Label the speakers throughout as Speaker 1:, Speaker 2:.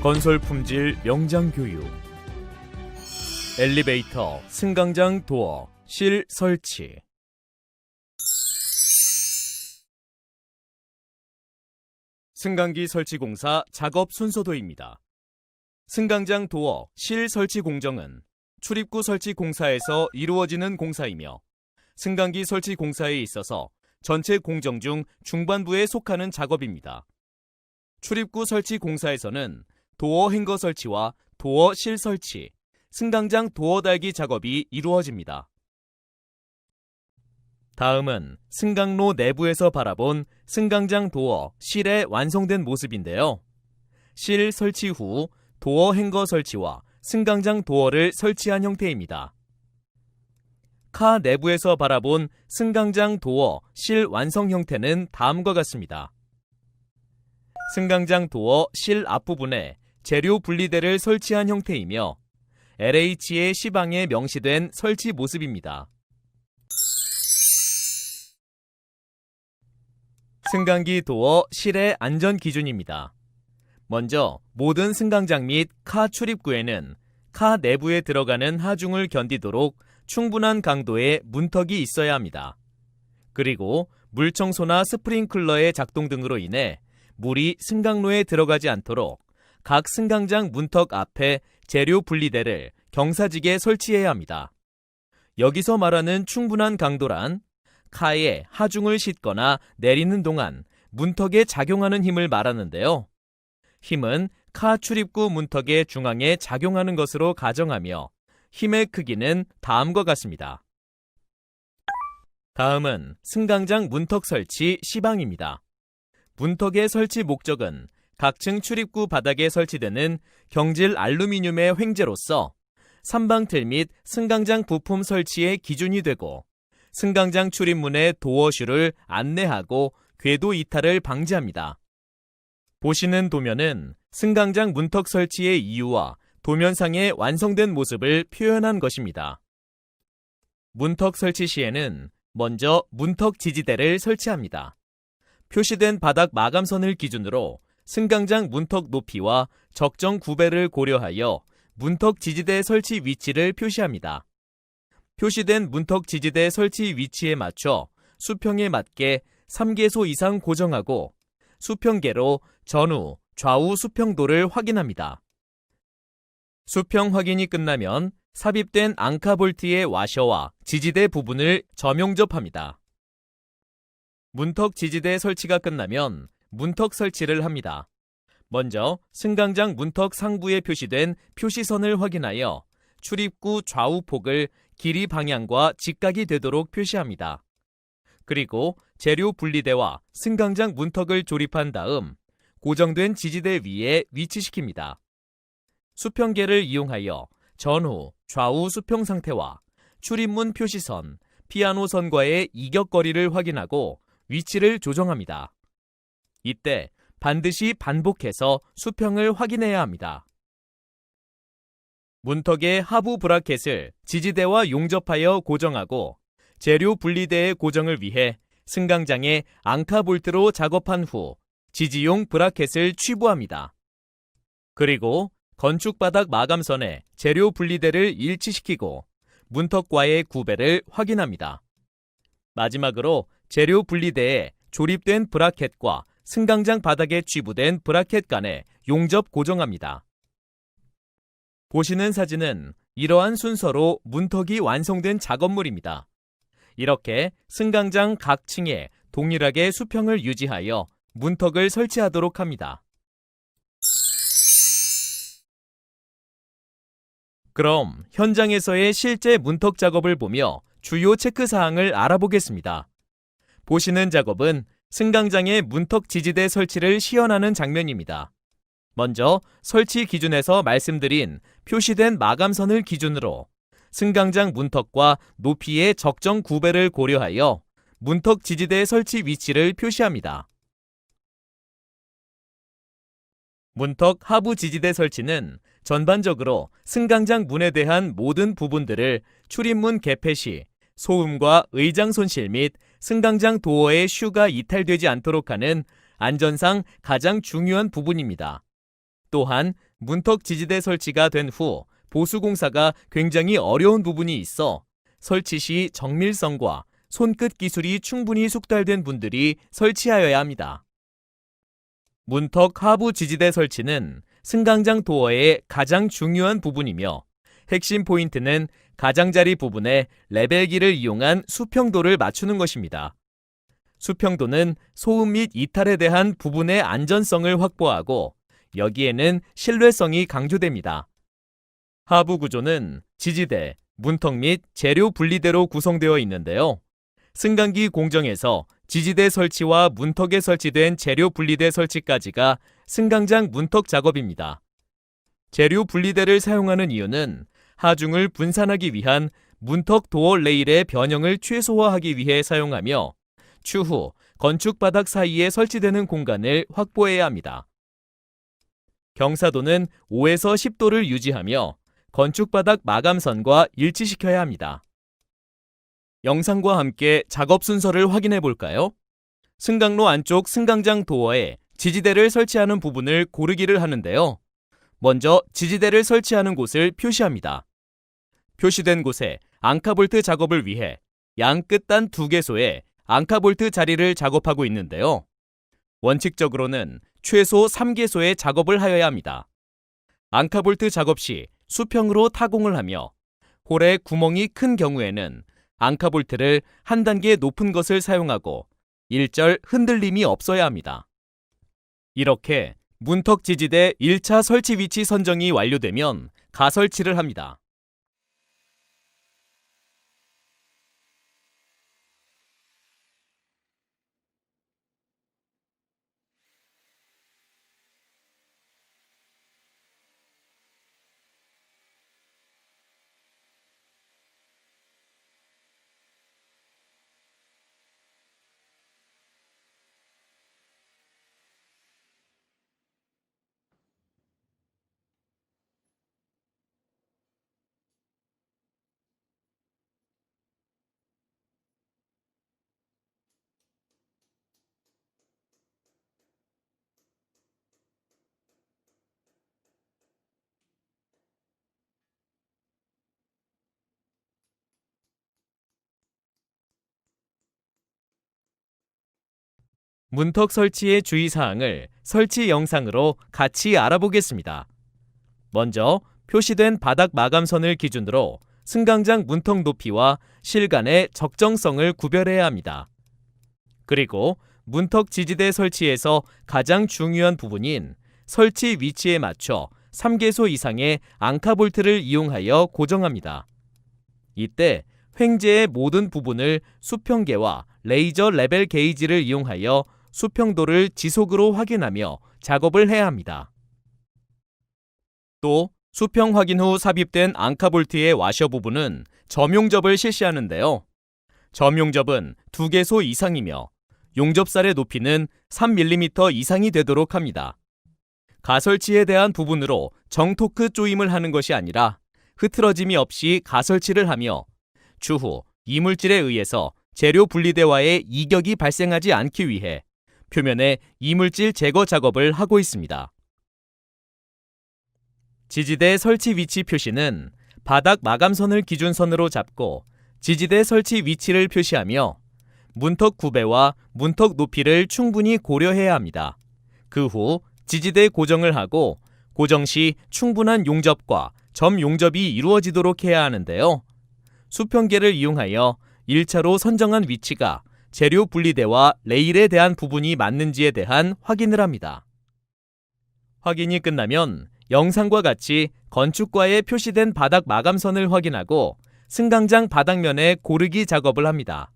Speaker 1: 건설 품질 명장 교육 엘리베이터 승강장 도어 실 설치 승강기 설치 공사 작업 순서도입니다. 승강장 도어 실 설치 공정은 출입구 설치 공사에서 이루어지는 공사이며 승강기 설치 공사에 있어서 전체 공정 중 중반부에 속하는 작업입니다. 출입구 설치 공사에서는 도어 행거 설치와 도어 실 설치, 승강장 도어 달기 작업이 이루어집니다. 다음은 승강로 내부에서 바라본 승강장 도어 실의 완성된 모습인데요. 실 설치 후 도어 행거 설치와 승강장 도어를 설치한 형태입니다. 카 내부에서 바라본 승강장 도어 실 완성 형태는 다음과 같습니다. 승강장 도어 실 앞부분에 재료 분리대를 설치한 형태이며 LH의 시방에 명시된 설치 모습입니다. 승강기 도어 실의 안전 기준입니다. 먼저 모든 승강장 및 카 출입구에는 카 내부에 들어가는 하중을 견디도록 충분한 강도의 문턱이 있어야 합니다. 그리고 물 청소나 스프링클러의 작동 등으로 인해 물이 승강로에 들어가지 않도록 각 승강장 문턱 앞에 재료 분리대를 경사지게 설치해야 합니다. 여기서 말하는 충분한 강도란 카에 하중을 싣거나 내리는 동안 문턱에 작용하는 힘을 말하는데요. 힘은 카 출입구 문턱의 중앙에 작용하는 것으로 가정하며 힘의 크기는 다음과 같습니다. 다음은 승강장 문턱 설치 시방입니다. 문턱의 설치 목적은 각층 출입구 바닥에 설치되는 경질 알루미늄의 횡재로서 삼방틀 및 승강장 부품 설치의 기준이 되고 승강장 출입문의 도어슈를 안내하고 궤도 이탈을 방지합니다. 보시는 도면은 승강장 문턱 설치의 이유와 도면상의 완성된 모습을 표현한 것입니다. 문턱 설치 시에는 먼저 문턱 지지대를 설치합니다. 표시된 바닥 마감선을 기준으로 승강장 문턱 높이와 적정 구배를 고려하여 문턱 지지대 설치 위치를 표시합니다. 표시된 문턱 지지대 설치 위치에 맞춰 수평에 맞게 3개소 이상 고정하고 수평계로 전후, 좌우 수평도를 확인합니다. 수평 확인이 끝나면 삽입된 앙카 볼트의 와셔와 지지대 부분을 점용접합니다. 문턱 지지대 설치가 끝나면 문턱 설치를 합니다. 먼저 승강장 문턱 상부에 표시된 표시선을 확인하여 출입구 좌우 폭을 길이 방향과 직각이 되도록 표시합니다. 그리고 재료 분리대와 승강장 문턱을 조립한 다음 고정된 지지대 위에 위치시킵니다. 수평계를 이용하여 전후, 좌우 수평 상태와 출입문 표시선, 피아노 선과의 이격거리를 확인하고 위치를 조정합니다. 이때 반드시 반복해서 수평을 확인해야 합니다. 문턱의 하부 브라켓을 지지대와 용접하여 고정하고 재료 분리대의 고정을 위해 승강장에 앙카 볼트로 작업한 후 지지용 브라켓을 취부합니다. 그리고 건축 바닥 마감선에 재료 분리대를 일치시키고 문턱과의 구배를 확인합니다. 마지막으로 재료 분리대에 조립된 브라켓과 승강장 바닥에 취부된 브라켓 간에 용접 고정합니다. 보시는 사진은 이러한 순서로 문턱이 완성된 작업물입니다. 이렇게 승강장 각 층에 동일하게 수평을 유지하여 문턱을 설치하도록 합니다. 그럼 현장에서의 실제 문턱 작업을 보며 주요 체크 사항을 알아보겠습니다. 보시는 작업은 승강장의 문턱 지지대 설치를 시연하는 장면입니다. 먼저 설치 기준에서 말씀드린 표시된 마감선을 기준으로 승강장 문턱과 높이의 적정 구배를 고려하여 문턱 지지대 설치 위치를 표시합니다. 문턱 하부 지지대 설치는 전반적으로 승강장 문에 대한 모든 부분들을 출입문 개폐 시 소음과 의장 손실 및 승강장 도어의 슈가 이탈되지 않도록 하는 안전상 가장 중요한 부분입니다. 또한 문턱 지지대 설치가 된 후 보수 공사가 굉장히 어려운 부분이 있어 설치 시 정밀성과 손끝 기술이 충분히 숙달된 분들이 설치하여야 합니다. 문턱 하부 지지대 설치는 승강장 도어의 가장 중요한 부분이며 핵심 포인트는 가장자리 부분에 레벨기를 이용한 수평도를 맞추는 것입니다. 수평도는 소음 및 이탈에 대한 부분의 안전성을 확보하고 여기에는 신뢰성이 강조됩니다. 하부 구조는 지지대, 문턱 및 재료 분리대로 구성되어 있는데요. 승강기 공정에서 지지대 설치와 문턱에 설치된 재료 분리대 설치까지가 승강장 문턱 작업입니다. 재료 분리대를 사용하는 이유는 하중을 분산하기 위한 문턱 도어 레일의 변형을 최소화하기 위해 사용하며 추후 건축 바닥 사이에 설치되는 공간을 확보해야 합니다. 경사도는 5에서 10도를 유지하며 건축 바닥 마감선과 일치시켜야 합니다. 영상과 함께 작업 순서를 확인해 볼까요? 승강로 안쪽 승강장 도어에 지지대를 설치하는 부분을 고르기를 하는데요. 먼저 지지대를 설치하는 곳을 표시합니다. 표시된 곳에 앙카볼트 작업을 위해 양 끝단 두 개소에 앙카볼트 자리를 작업하고 있는데요. 원칙적으로는 최소 3개소의 작업을 하여야 합니다. 앙카볼트 작업 시 수평으로 타공을 하며 홀에 구멍이 큰 경우에는 앙카볼트를 한 단계 높은 것을 사용하고 일절 흔들림이 없어야 합니다. 이렇게 문턱 지지대 1차 설치 위치 선정이 완료되면 가설치를 합니다. 문턱 설치의 주의사항을 설치 영상으로 같이 알아보겠습니다. 먼저 표시된 바닥 마감선을 기준으로 승강장 문턱 높이와 실간의 적정성을 구별해야 합니다. 그리고 문턱 지지대 설치에서 가장 중요한 부분인 설치 위치에 맞춰 3개소 이상의 앙카 볼트를 이용하여 고정합니다. 이때 횡재의 모든 부분을 수평계와 레이저 레벨 게이지를 이용하여 수평도를 지속으로 확인하며 작업을 해야 합니다. 또 수평 확인 후 삽입된 앙카볼트의 와셔 부분은 점용접을 실시하는데요. 점용접은 2개소 이상이며 용접살의 높이는 3mm 이상이 되도록 합니다. 가설치에 대한 부분으로 정토크 조임을 하는 것이 아니라 흐트러짐이 없이 가설치를 하며 추후 이물질에 의해서 재료 분리대와의 이격이 발생하지 않기 위해 표면에 이물질 제거 작업을 하고 있습니다. 지지대 설치 위치 표시는 바닥 마감선을 기준선으로 잡고 지지대 설치 위치를 표시하며 문턱 구배와 문턱 높이를 충분히 고려해야 합니다. 그 후 지지대 고정을 하고 고정 시 충분한 용접과 점 용접이 이루어지도록 해야 하는데요. 수평계를 이용하여 1차로 선정한 위치가 재료 분리대와 레일에 대한 부분이 맞는지에 대한 확인을 합니다. 확인이 끝나면 영상과 같이 건축과에 표시된 바닥 마감선을 확인하고 승강장 바닥면에 고르기 작업을 합니다.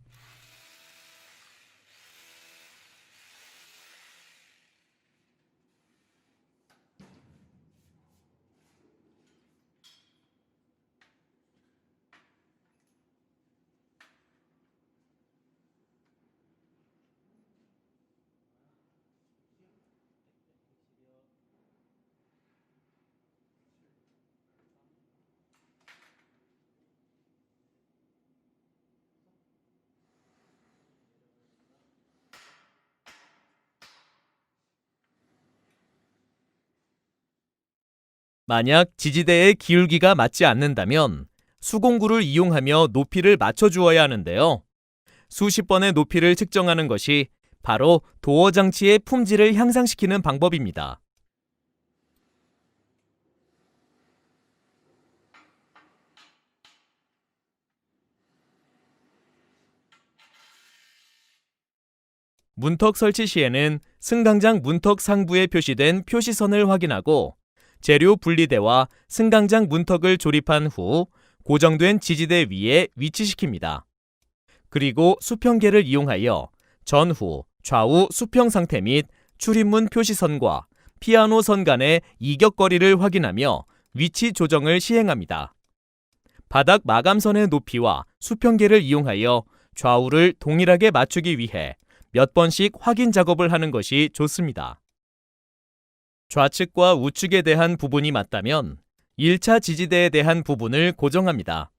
Speaker 1: 만약 지지대의 기울기가 맞지 않는다면 수공구를 이용하며 높이를 맞춰주어야 하는데요. 수십 번의 높이를 측정하는 것이 바로 도어 장치의 품질을 향상시키는 방법입니다. 문턱 설치 시에는 승강장 문턱 상부에 표시된 표시선을 확인하고 재료 분리대와 승강장 문턱을 조립한 후 고정된 지지대 위에 위치시킵니다. 그리고 수평계를 이용하여 전후, 좌우 수평 상태 및 출입문 표시선과 피아노 선 간의 이격거리를 확인하며 위치 조정을 시행합니다. 바닥 마감선의 높이와 수평계를 이용하여 좌우를 동일하게 맞추기 위해 몇 번씩 확인 작업을 하는 것이 좋습니다. 좌측과 우측에 대한 부분이 맞다면 1차 지지대에 대한 부분을 고정합니다.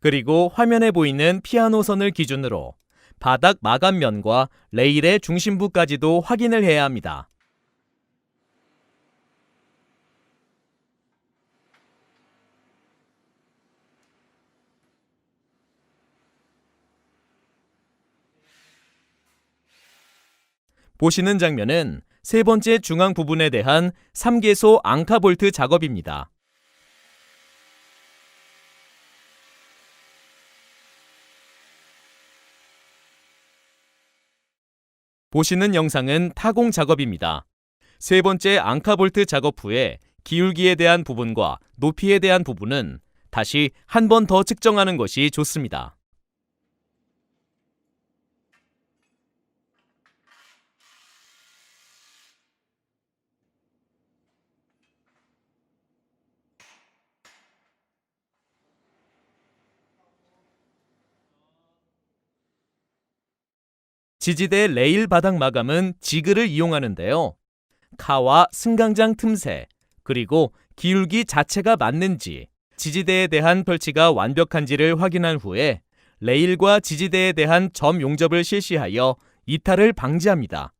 Speaker 1: 그리고 화면에 보이는 피아노 선을 기준으로 바닥 마감면과 레일의 중심부까지도 확인을 해야 합니다. 보시는 장면은 세 번째 중앙 부분에 대한 3개소 앙카 볼트 작업입니다. 보시는 영상은 타공 작업입니다. 세 번째 앙카 볼트 작업 후에 기울기에 대한 부분과 높이에 대한 부분은 다시 한 번 더 측정하는 것이 좋습니다. 지지대 레일 바닥 마감은 지그를 이용하는데요. 카와 승강장 틈새, 그리고 기울기 자체가 맞는지, 지지대에 대한 펼치가 완벽한지를 확인한 후에 레일과 지지대에 대한 점 용접을 실시하여 이탈을 방지합니다.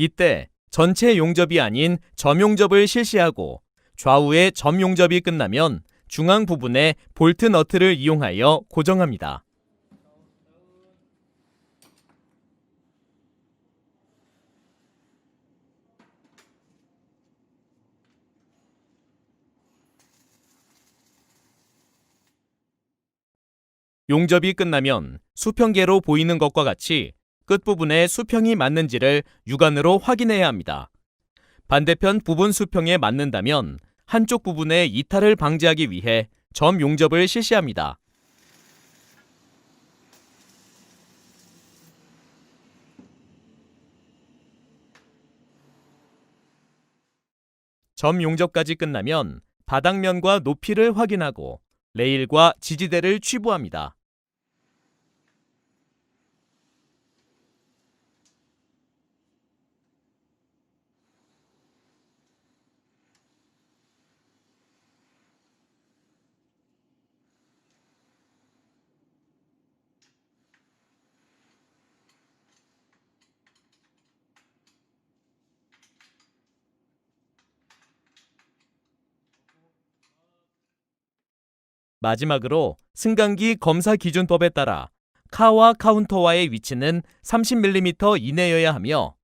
Speaker 1: 이때 전체 용접이 아닌 점용접을 실시하고 좌우의 점용접이 끝나면 중앙 부분에 볼트 너트를 이용하여 고정합니다. 용접이 끝나면 수평계로 보이는 것과 같이 끝부분에 수평이 맞는지를 육안으로 확인해야 합니다. 반대편 부분 수평에 맞는다면 한쪽 부분의 이탈을 방지하기 위해 점 용접을 실시합니다. 점 용접까지 끝나면 바닥면과 높이를 확인하고 레일과 지지대를 취부합니다. 마지막으로 승강기 검사 기준법에 따라 카와 카운터와의 위치는 30mm 이내여야 하며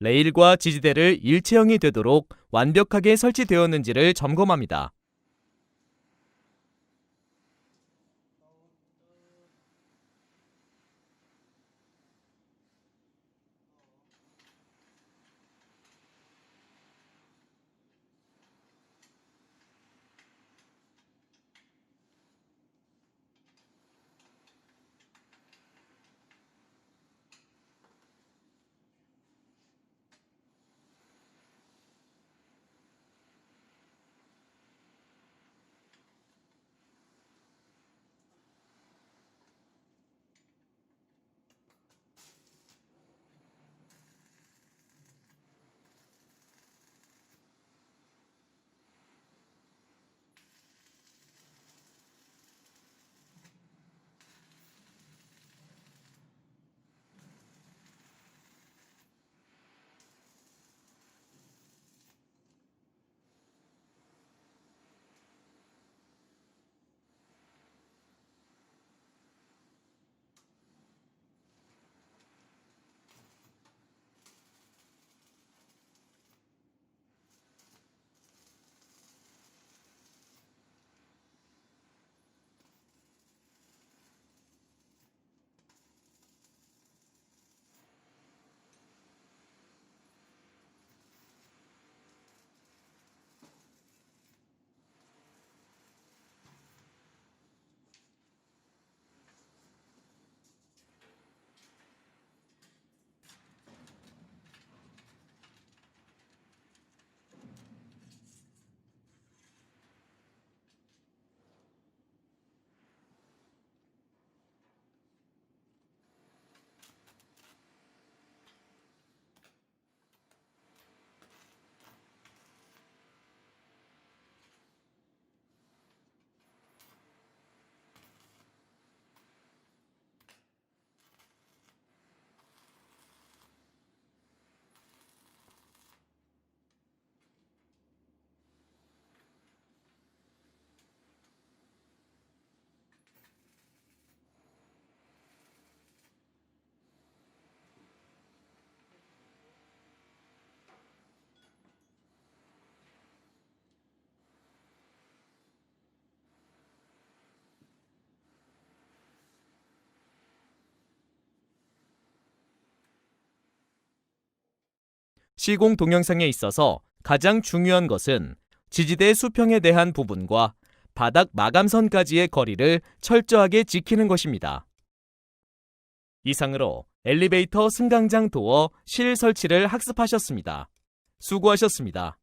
Speaker 1: 레일과 지지대를 일체형이 되도록 완벽하게 설치되었는지를 점검합니다. 시공 동영상에 있어서 가장 중요한 것은 지지대 수평에 대한 부분과 바닥 마감선까지의 거리를 철저하게 지키는 것입니다. 이상으로 엘리베이터 승강장 도어 실 설치를 학습하셨습니다. 수고하셨습니다.